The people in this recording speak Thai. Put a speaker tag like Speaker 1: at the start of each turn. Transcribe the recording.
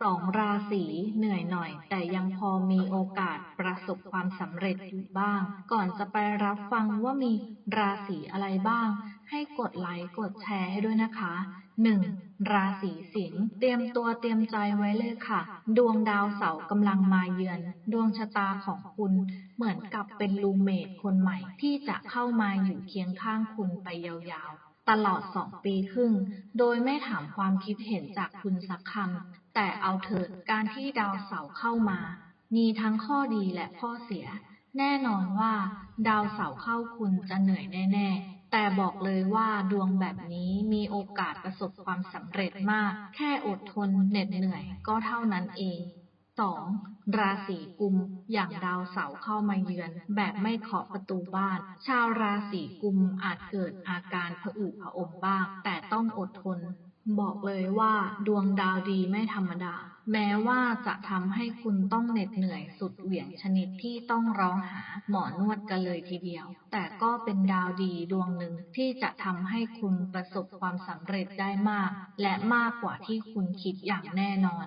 Speaker 1: สองราศีเหนื่อยหน่อย แต่ยังพอมีโอกาสประสบความสำเร็จอยู่บ้าง ก่อนจะไปรับฟังว่ามีราศีอะไรบ้าง ให้กดไลค์กดแชร์ให้ด้วยนะคะหนึ่งราศีสิงห์เตรียมตัวเตรียมใจไว้เลยค่ะ ดวงดาวเสาร์กำลังมาเยือน ดวงชะตาของคุณเหมือนกับเป็นรูเมทคนใหม่ที่จะเข้ามาอยู่เคียงข้างคุณไปยาวๆ ตลอดสองปีครึ่ง โดยไม่ถามความคิดเห็นจากคุณสักคำ แต่เอาเถิดการที่ดาวเสาร์เข้ามา มีทั้งข้อดีและข้อเสีย แน่นอนว่า ดาวเสาร์เข้าคุณจะเหนื่อยแน่ ๆ แต่บอกเลยว่าดวงแบบนี้มีโอกาสประสบความสำเร็จมาก แค่อดทนเหน็ดเหนื่อยก็เท่านั้นเอง สองราศีกุม อย่างดาวเสาร์เข้ามาเยือน แบบไม่เคาะประตูบ้าน ชาวราศีกุมอาจเกิดอาการผะอืดผะอมบ้าง แต่ต้องอดทน บอกเลยว่าดวงดาวดีไม่ธรรมดา แม้ว่าจะทำให้คุณต้องเหน็ดเหนื่อยสุดเหวี่ยงชนิดที่ต้องร้องหาหมอนวดกันเลยทีเดียว แต่ก็เป็นดาวดีดวงหนึ่งที่จะทำให้คุณประสบความสำเร็จได้มาก และมากกว่าที่คุณคิดอย่างแน่นอน